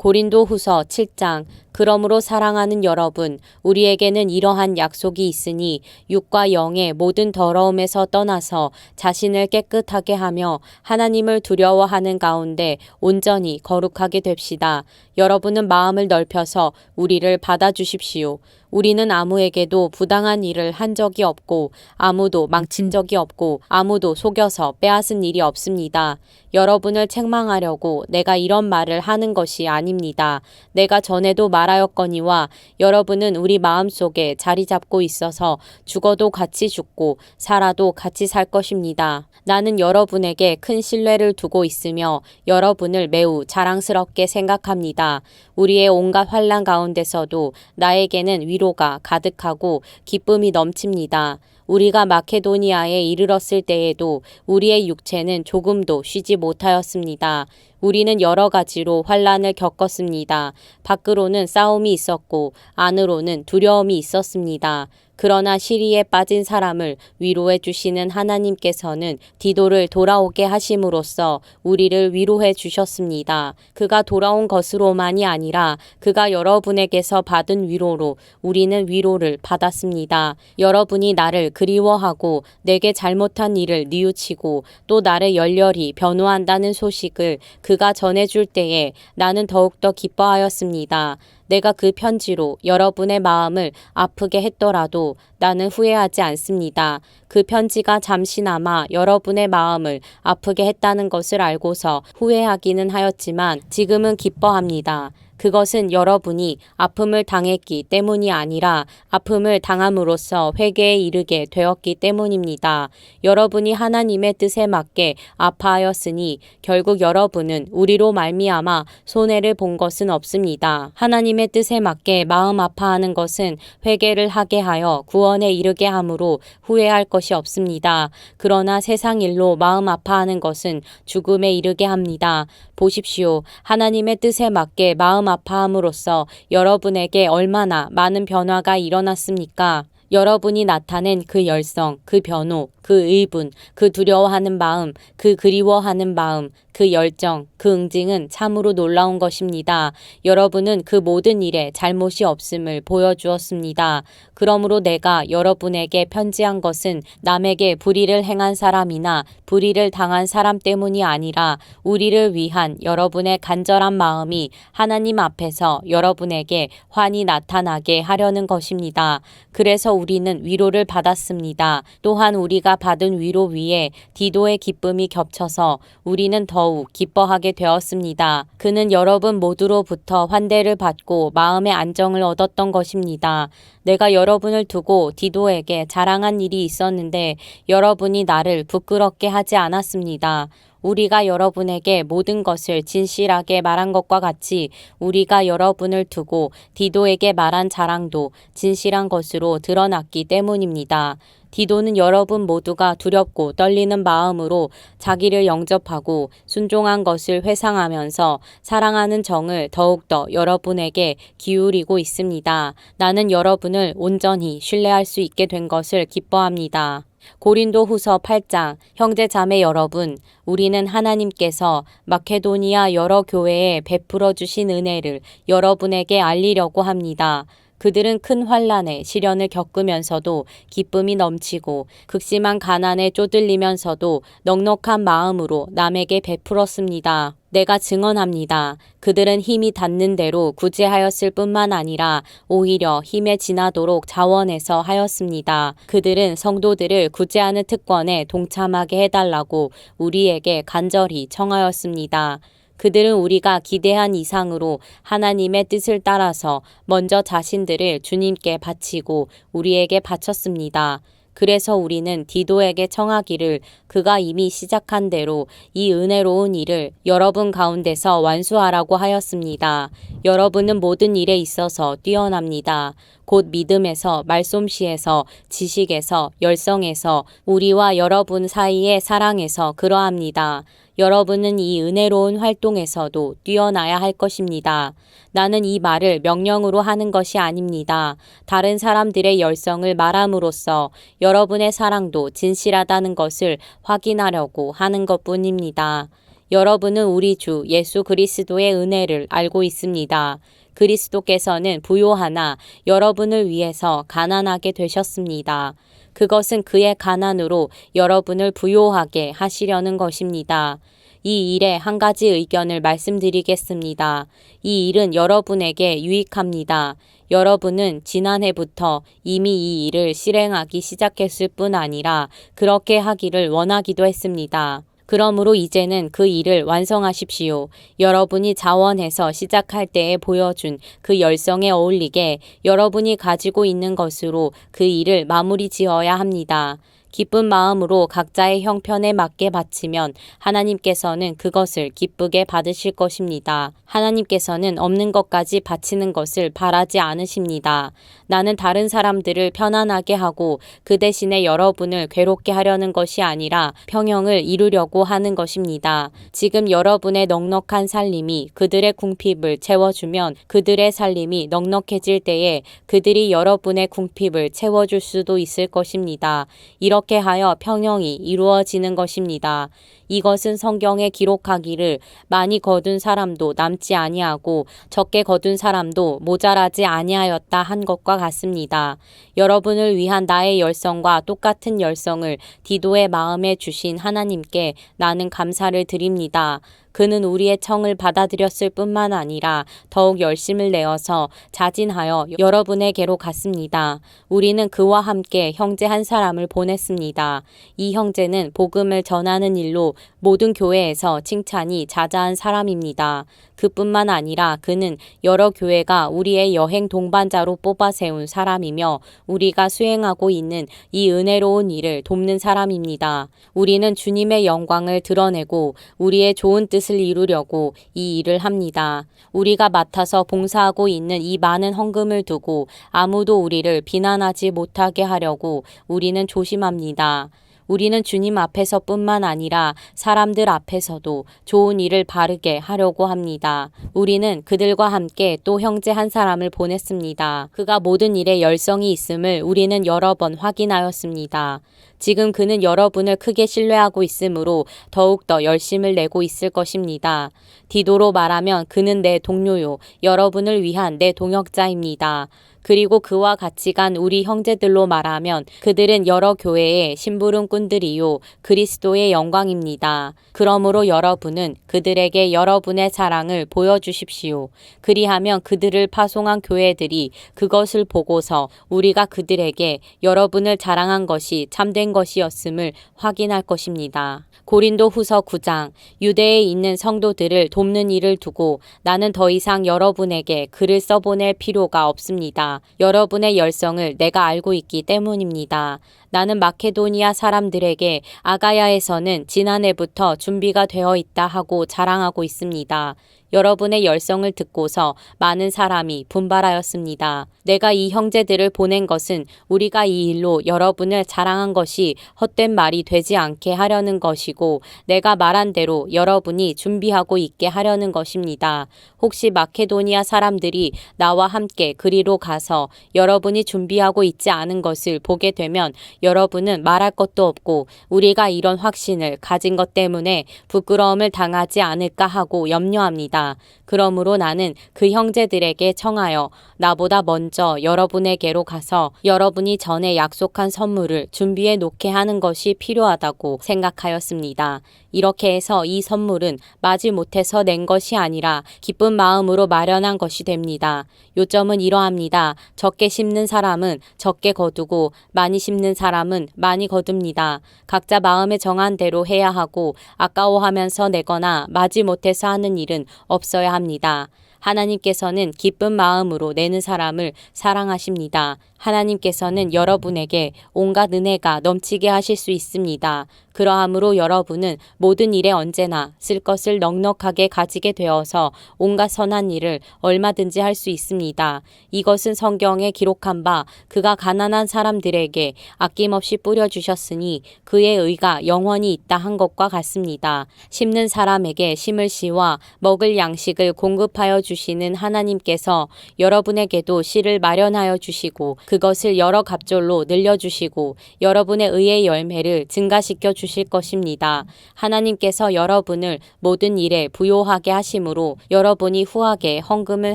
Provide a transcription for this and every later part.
고린도 후서 7장 그러므로 사랑하는 여러분 우리에게는 이러한 약속이 있으니 육과 영의 모든 더러움에서 떠나서 자신을 깨끗하게 하며 하나님을 두려워하는 가운데 온전히 거룩하게 됩시다. 여러분은 마음을 넓혀서 우리를 받아주십시오. 우리는 아무에게도 부당한 일을 한 적이 없고 아무도 망친 적이 없고 아무도 속여서 빼앗은 일이 없습니다. 여러분을 책망하려고 내가 이런 말을 하는 것이 아닙니다. 내가 전에도 말 하였거니와 여러분은 우리 마음속에 자리 잡고 있어서 죽어도 같이 죽고 살아도 같이 살 것입니다. 나는 여러분에게 큰 신뢰를 두고 있으며 여러분을 매우 자랑스럽게 생각합니다. 우리의 온갖 환란 가운데서도 나에게는 위로가 가득하고 기쁨이 넘칩니다. 우리가 마케도니아에 이르렀을 때에도 우리의 육체는 조금도 쉬지 못하였습니다. 우리는 여러 가지로 환란을 겪었습니다. 밖으로는 싸움이 있었고 안으로는 두려움이 있었습니다. 그러나 시리에 빠진 사람을 위로해 주시는 하나님께서는 디도를 돌아오게 하심으로써 우리를 위로해 주셨습니다. 그가 돌아온 것으로만이 아니라 그가 여러분에게서 받은 위로로 우리는 위로를 받았습니다. 여러분이 나를 그리워하고 내게 잘못한 일을 뉘우치고 또 나를 열렬히 변호한다는 소식을 그가 전해줄 때에 나는 더욱더 기뻐하였습니다. 내가 그 편지로 여러분의 마음을 아프게 했더라도 나는 후회하지 않습니다. 그 편지가 잠시나마 여러분의 마음을 아프게 했다는 것을 알고서 후회하기는 하였지만 지금은 기뻐합니다. 그것은 여러분이 아픔을 당했기 때문이 아니라 아픔을 당함으로써 회개에 이르게 되었기 때문입니다. 여러분이 하나님의 뜻에 맞게 아파하였으니 결국 여러분은 우리로 말미암아 손해를 본 것은 없습니다. 하나님의 뜻에 맞게 마음 아파하는 것은 회개를 하게 하여 구원에 이르게 함으로 후회할 것이 없습니다. 그러나 세상 일로 마음 아파하는 것은 죽음에 이르게 합니다. 보십시오. 하나님의 뜻에 맞게 마음 아파함으로써 여러분에게 얼마나 많은 변화가 일어났습니까? 여러분이 나타낸 그 열성, 그 변호, 그 의분, 그 두려워하는 마음, 그 그리워하는 마음, 그 열정, 그 응징은 참으로 놀라운 것입니다. 여러분은 그 모든 일에 잘못이 없음을 보여주었습니다. 그러므로 내가 여러분에게 편지한 것은 남에게 불의를 행한 사람이나 불의를 당한 사람 때문이 아니라 우리를 위한 여러분의 간절한 마음이 하나님 앞에서 여러분에게 환히 나타나게 하려는 것입니다. 그래서 우리는 위로를 받았습니다. 또한 우리가 받은 위로 위에 디도의 기쁨이 겹쳐서 우리는 더욱 기뻐하게 되었습니다. 그는 여러분 모두로부터 환대를 받고 마음의 안정을 얻었던 것입니다. 내가 여러분을 두고 디도에게 자랑한 일이 있었는데 여러분이 나를 부끄럽게 하지 않았습니다. 우리가 여러분에게 모든 것을 진실하게 말한 것과 같이 우리가 여러분을 두고 디도에게 말한 자랑도 진실한 것으로 드러났기 때문입니다. 디도는 여러분 모두가 두렵고 떨리는 마음으로 자기를 영접하고 순종한 것을 회상하면서 사랑하는 정을 더욱더 여러분에게 기울이고 있습니다. 나는 여러분을 온전히 신뢰할 수 있게 된 것을 기뻐합니다. 고린도 후서 8장 형제 자매 여러분 우리는 하나님께서 마케도니아 여러 교회에 베풀어 주신 은혜를 여러분에게 알리려고 합니다. 그들은 큰 환란에 시련을 겪으면서도 기쁨이 넘치고 극심한 가난에 쪼들리면서도 넉넉한 마음으로 남에게 베풀었습니다. 내가 증언합니다. 그들은 힘이 닿는 대로 구제하였을 뿐만 아니라 오히려 힘에 지나도록 자원해서 하였습니다. 그들은 성도들을 구제하는 특권에 동참하게 해달라고 우리에게 간절히 청하였습니다. 그들은 우리가 기대한 이상으로 하나님의 뜻을 따라서 먼저 자신들을 주님께 바치고 우리에게 바쳤습니다. 그래서 우리는 디도에게 청하기를 그가 이미 시작한 대로 이 은혜로운 일을 여러분 가운데서 완수하라고 하였습니다. 여러분은 모든 일에 있어서 뛰어납니다. 곧 믿음에서, 말솜씨에서, 지식에서, 열성에서, 우리와 여러분 사이의 사랑에서 그러합니다. 여러분은 이 은혜로운 활동에서도 뛰어나야 할 것입니다. 나는 이 말을 명령으로 하는 것이 아닙니다. 다른 사람들의 열성을 말함으로써 여러분의 사랑도 진실하다는 것을 확인하려고 하는 것 뿐입니다. 여러분은 우리 주 예수 그리스도의 은혜를 알고 있습니다. 그리스도께서는 부요하나 여러분을 위해서 가난하게 되셨습니다. 그것은 그의 가난으로 여러분을 부요하게 하시려는 것입니다. 이 일에 한 가지 의견을 말씀드리겠습니다. 이 일은 여러분에게 유익합니다. 여러분은 지난해부터 이미 이 일을 실행하기 시작했을 뿐 아니라 그렇게 하기를 원하기도 했습니다. 그러므로 이제는 그 일을 완성하십시오. 여러분이 자원해서 시작할 때에 보여준 그 열성에 어울리게 여러분이 가지고 있는 것으로 그 일을 마무리 지어야 합니다. 기쁜 마음으로 각자의 형편에 맞게 바치면 하나님께서는 그것을 기쁘게 받으실 것입니다. 하나님께서는 없는 것까지 바치는 것을 바라지 않으십니다. 나는 다른 사람들을 편안하게 하고 그 대신에 여러분을 괴롭게 하려는 것이 아니라 평형을 이루려고 하는 것입니다. 지금 여러분의 넉넉한 살림이 그들의 궁핍을 채워주면 그들의 살림이 넉넉해질 때에 그들이 여러분의 궁핍을 채워줄 수도 있을 것입니다. 이렇 게 하여 평형이 이루어지는 것입니다. 이것은 성경에 기록하기를 많이 거둔 사람도 남지 아니하고 적게 거둔 사람도 모자라지 아니하였다 한 것과 같습니다. 여러분을 위한 나의 열성과 똑같은 열성을 디도의 마음에 주신 하나님께 나는 감사를 드립니다. 그는 우리의 청을 받아들였을 뿐만 아니라 더욱 열심을 내어서 자진하여 여러분에게로 갔습니다. 우리는 그와 함께 형제 한 사람을 보냈습니다. 이 형제는 복음을 전하는 일로 모든 교회에서 칭찬이 자자한 사람입니다. 그뿐만 아니라 그는 여러 교회가 우리의 여행 동반자로 뽑아 세운 사람이며 우리가 수행하고 있는 이 은혜로운 일을 돕는 사람입니다. 우리는 주님의 영광을 드러내고 우리의 좋은 뜻을 이루려고 이 일을 합니다. 우리가 맡아서 봉사하고 있는 이 많은 헌금을 두고 아무도 우리를 비난하지 못하게 하려고 우리는 조심합니다. 우리는 주님 앞에서뿐만 아니라 사람들 앞에서도 좋은 일을 바르게 하려고 합니다. 우리는 그들과 함께 또 형제 한 사람을 보냈습니다. 그가 모든 일에 열성이 있음을 우리는 여러 번 확인하였습니다. 지금 그는 여러분을 크게 신뢰하고 있으므로 더욱더 열심을 내고 있을 것입니다. 디도로 말하면 그는 내 동료요, 여러분을 위한 내 동역자입니다. 그리고 그와 같이 간 우리 형제들로 말하면 그들은 여러 교회의 심부름꾼들이요 그리스도의 영광입니다. 그러므로 여러분은 그들에게 여러분의 사랑을 보여주십시오. 그리하면 그들을 파송한 교회들이 그것을 보고서 우리가 그들에게 여러분을 자랑한 것이 참된 것이었음을 확인할 것입니다. 고린도 후서 9장 유대에 있는 성도들을 돕는 일을 두고 나는 더 이상 여러분에게 글을 써보낼 필요가 없습니다. 여러분의 열성을 내가 알고 있기 때문입니다. 나는 마케도니아 사람들에게 아가야에서는 지난해부터 준비가 되어 있다 하고 자랑하고 있습니다. 여러분의 열성을 듣고서 많은 사람이 분발하였습니다. 내가 이 형제들을 보낸 것은 우리가 이 일로 여러분을 자랑한 것이 헛된 말이 되지 않게 하려는 것이고 내가 말한 대로 여러분이 준비하고 있게 하려는 것입니다. 혹시 마케도니아 사람들이 나와 함께 그리로 가서 여러분이 준비하고 있지 않은 것을 보게 되면 여러분은 말할 것도 없고 우리가 이런 확신을 가진 것 때문에 부끄러움을 당하지 않을까 하고 염려합니다. 그러므로 나는 그 형제들에게 청하여 나보다 먼저 여러분에게로 가서 여러분이 전에 약속한 선물을 준비해 놓게 하는 것이 필요하다고 생각하였습니다. 이렇게 해서 이 선물은 마지 못해서 낸 것이 아니라 기쁜 마음으로 마련한 것이 됩니다. 요점은 이러합니다. 적게 심는 사람은 적게 거두고 많이 심는 사람은 많이 거둡니다. 각자 마음에 정한 대로 해야 하고 아까워하면서 내거나 마지 못해서 하는 일은 없어야 합니다. 하나님께서는 기쁜 마음으로 내는 사람을 사랑하십니다. 하나님께서는 여러분에게 온갖 은혜가 넘치게 하실 수 있습니다. 그러함으로 여러분은 모든 일에 언제나 쓸 것을 넉넉하게 가지게 되어서 온갖 선한 일을 얼마든지 할 수 있습니다. 이것은 성경에 기록한 바 그가 가난한 사람들에게 아낌없이 뿌려주셨으니 그의 의가 영원히 있다 한 것과 같습니다. 심는 사람에게 심을 씨와 먹을 양식을 공급하여 주 시는 하나님께서 여러분에게도 씨를 마련하여 주시고 그것을 여러 갑절로 늘려 주시고 여러분의 의의 열매를 증가시켜 주실 것입니다. 하나님께서 여러분을 모든 일에 부요하게 하심으로 여러분이 후하게 헌금을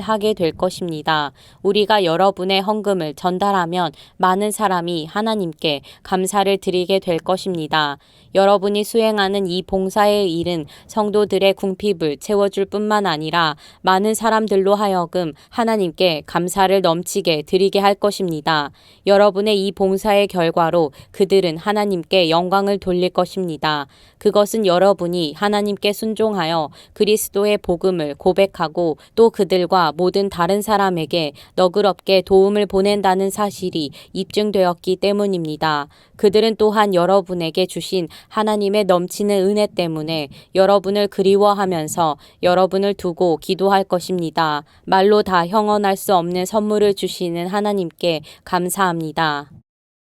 하게 될 것입니다. 우리가 여러분의 헌금을 전달하면 많은 사람이 하나님께 감사를 드리게 될 것입니다. 여러분이 수행하는 이 봉사의 일은 성도들의 궁핍을 채워줄 뿐만 아니라 많은 사람 들로 하여금 하나님께 감사를 넘치게 드리게 할 것입니다. 여러분의 이 봉사의 결과로 그들은 하나님께 영광을 돌릴 것입니다. 그것은 여러분이 하나님께 순종하여 그리스도의 복음을 고백하고 또 그들과 모든 다른 사람에게 너그럽게 도움을 보낸다는 사실이 입증되었기 때문입니다. 그들은 또한 여러분에게 주신 하나님의 넘치는 은혜 때문에 여러분을 그리워하면서 여러분을 두고 기도할 것입니다. 말로 다 형언할 수 없는 선물을 주시는 하나님께 감사합니다.